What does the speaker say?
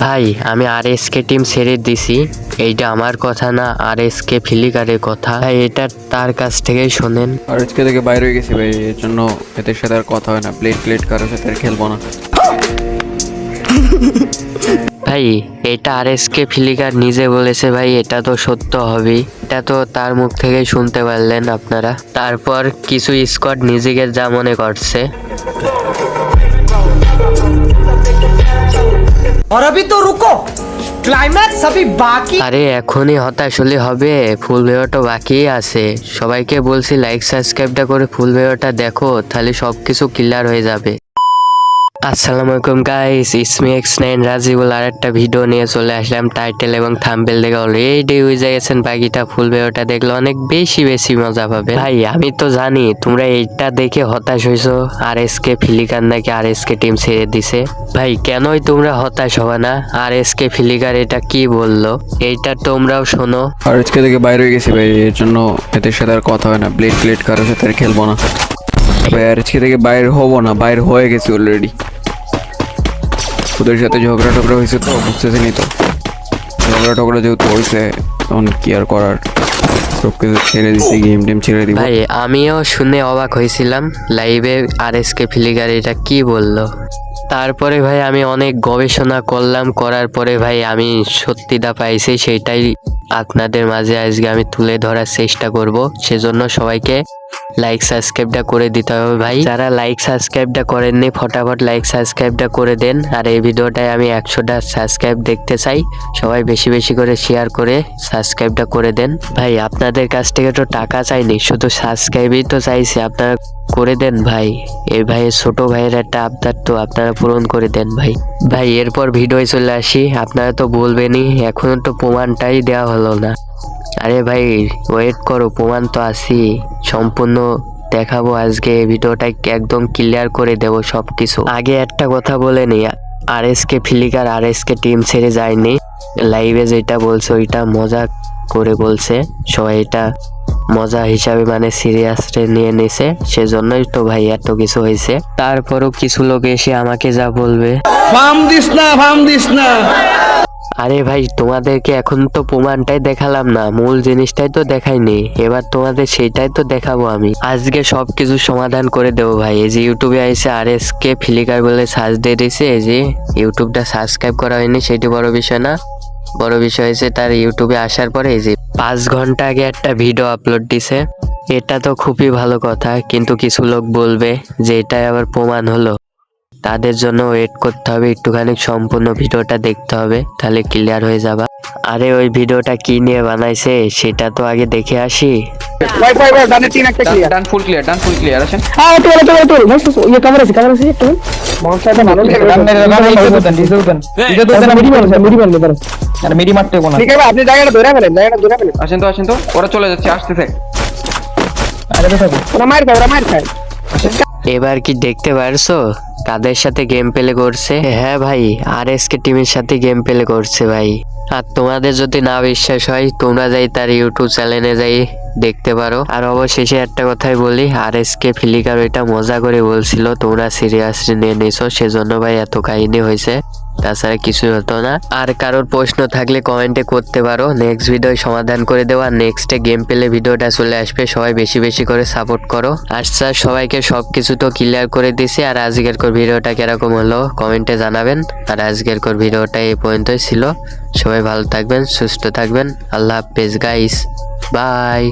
ভাই আমি আর S K team ছেড়ে দিছি। এইটা আমার কথা না আর এস কে ফিলিকারের কথা। ভাই এটা তার কাছ থেকেই শোনেন। আর আজকে থেকে বাইরে হয়ে গেছি ভাই এর জন্য এদের সাথে আর কথা হয় না। প্লেট প্লেট কারোর সাথে আর খেলব না। ভাই এটা আর এস কে ফিলিকার নিজে বলেছে ভাই এটা তো সত্য হবেই। এটা তো তার মুখ থেকেই শুনতে পারলেন আপনারা। তারপর কিছু স্কোয়াড নিজেকে যা মনে করছে। और अभी तो रुको क्लाइमैक्स अभी बाकी আরে এখনই হতাশ হলে হবে ফুল ভিডিওটা বাকি আছে সবাইকে বলছি লাইক সাবস্ক্রাইবটা করে ফুল ভিডিওটা দেখো তাহলে সব কিছু ক্লিয়ার হয়ে যাবে আসসালামু আলাইকুম গাইস ইসমি এক্স নাইন রাজিবুল আর একটা ভিডিও নিয়ে চলে আসলাম টাইটেল এবং থাম্বেল দেখে। অলরেডি হয়ে গেছেন বাকিটা ফুল ভিডিওটা দেখলে অনেক বেশি বেশি মজা পাবে ভাই, আমি তো জানি তোমরা এইটা দেখে হতাশ হয়েছো আর এস কে ফিলিকার নাকি আর এস কে টিম ছেড়ে দিছে। ভাই, কেনই তোমরা হতাশ হবে না? আর এস কে ফিলিকার এটা কি বলল? এইটা তোমরাও শোনো। আর আজকে থেকে বাইরে হয়ে গেছি ভাই, এর জন্য এদের সাথে আর কথা হয় না। প্লেট প্লেট কারোর সাথে আর খেলব না। ভাই আর আজকে থেকে বাইরে হব না, বাইরে হয়ে গেছি অলরেডি ওদের সাথে ঝগড়া টগড়া হয়েছে তো বুঝতেছেনি তো। ঝগড়া টগড়া যেহেতু হয়েছে, তখন কি আর করার? সব ছেড়ে দিচ্ছি গেম টেম ছেড়ে ভাই, আমিও শুনে অবাক হয়েছিলাম লাইভে আর এস কে ফিলিকার এটা কি বলল? তারপরে ভাই, আমি অনেক গবেষণা করলাম, করার পরে ভাই, আমি সত্যিটা পাইছি, সেটাই আপনাদের মাঝে আজকে আমি তুলে ধরার চেষ্টা করব। সেজন্য সবাইকে লাইক সাবস্ক্রাইবটা করে দিতে হবে ভাই। যারা লাইক সাবস্ক্রাইবটা করেননি, ফটাফট লাইক সাবস্ক্রাইবটা করে দেন। আর এই ভিডিওটায় আমি একশোটা সাবস্ক্রাইব দেখতে চাই। সবাই বেশি বেশি করে শেয়ার করে সাবস্ক্রাইবটা করে দেন। ভাই, আপনাদের কাছ থেকে তো টাকা চাইনি, শুধু সাবস্ক্রাইবই তো চাইছি। আপনারা করে দেন ভাই। এই ভাইয়ের ছোট ভাইয়ের একটা আবদার তো আপনারা পূরণ করে দেন ভাই। ভাই, এরপর ভিডিও চলে আসি। আপনারা তো বলবেনই, এখনও তো প্রমাণটাই দেওয়া হলো না। আরে ভাই ওয়েট করো, প্রমাণ তো আসি সম্পূর্ণ দেখাবো আজকে ভিডিওটা একদম ক্লিয়ার করে দেব সব কিছু আগে একটা কথা বলে নিই আর এস কে ফিলিকার আর এস কে টিম ছেড়ে যায়নি। লাইভে যেটা বলছে, ওইটা মজা করে বলছে। সবাই এটা মজা হিসাবে মানে সিরিয়াস নিয়ে নিছে, সেজন্যই তো ভাই এত কিছু হয়েছে। তারপরও কিছু লোক এসে আমাকে যা বলবে। ফাম দিস না, ফাম দিস না। আরে ভাই, তোমাদেরকে এখন তো প্রমাণটাই দেখালাম না, মূল জিনিসটাই তো দেখাইনি, এবার তোমাদের সেইটাই তো দেখাবো আমি। আজকে সবকিছু সমাধান করে দেবো ভাই, এই যে ইউটিউবে আইসে আর এস কে ফিলিকার বলে সার্চ দিয়ে দিছে এই যে ইউটিউবটা সাবস্ক্রাইব করা হয়নি, সেটি বড় বিষয় না। বড় বিষয় হয়েছে তার ইউটিউবে আসার পরে এই যে পাঁচ ঘণ্টা আগে একটা ভিডিও আপলোড দিছে, এটা তো খুবই ভালো কথা, কিন্তু কিছু লোক বলবে যে এটাই আবার প্রমাণ হলো। তাদের জন্য ওয়েট করতে হবে একটুখানি সম্পূর্ণ ভিডিওটা দেখতে হবে তাহলে ক্লিয়ার হয়ে যাবা। আরে ওই ভিডিওটা কি নিয়ে বানাইছে সেটা তো আগে দেখে আসি। তিন একটা clear done full clear done full clear আছেন হ্যাঁ তো তো তো ক্যামেরা আছে ক্যামেরা আছে একটু। ডান ডান আসেন তো আসেন তো ওরা চলে যাচ্ছে আসতেছে। ওরা মার খায় ওরা মার খায়। এবার কি দেখতে পারছ? কাদের সাথে গেম প্লে করছে। হ্যাঁ ভাই আর কে টিমের সাথে গেম প্লে করছে ভাই। আর তোমাদের যদি না বিশ্বাস হয়, তোমরা যাই তার ইউটিউব চ্যানেলে যাই দেখতে পারো। আর অবশেষে একটা কথাই বলি আর এস কে ফিলিকার ওইটা মজা করে বলছিল, তোমরা সিরিয়াসলি নিয়ে নিছো সেজন্য ভাই এত কাহিনী হয়েছে। তাছাড়া কিছুই হতো না। আর কারোর প্রশ্ন থাকলে কমেন্টে করতে পারো। নেক্সট ভিডিও সমাধান করে দেওয়া। নেক্সটে গেম পেলে ভিডিওটা চলে আসবে। সবাই বেশি বেশি করে সাপোর্ট করো। আর স্যার সবাইকে সব কিছু তো ক্লিয়ার করে দিছি আর আজকের কর ভিডিওটা কীরকম হলো কমেন্টে জানাবেন। আর আজকের কর ভিডিওটা এই পর্যন্তই ছিল। সবাই ভালো থাকবেন, সুস্থ থাকবেন। আল্লাহ হাফেজ গাইস বাই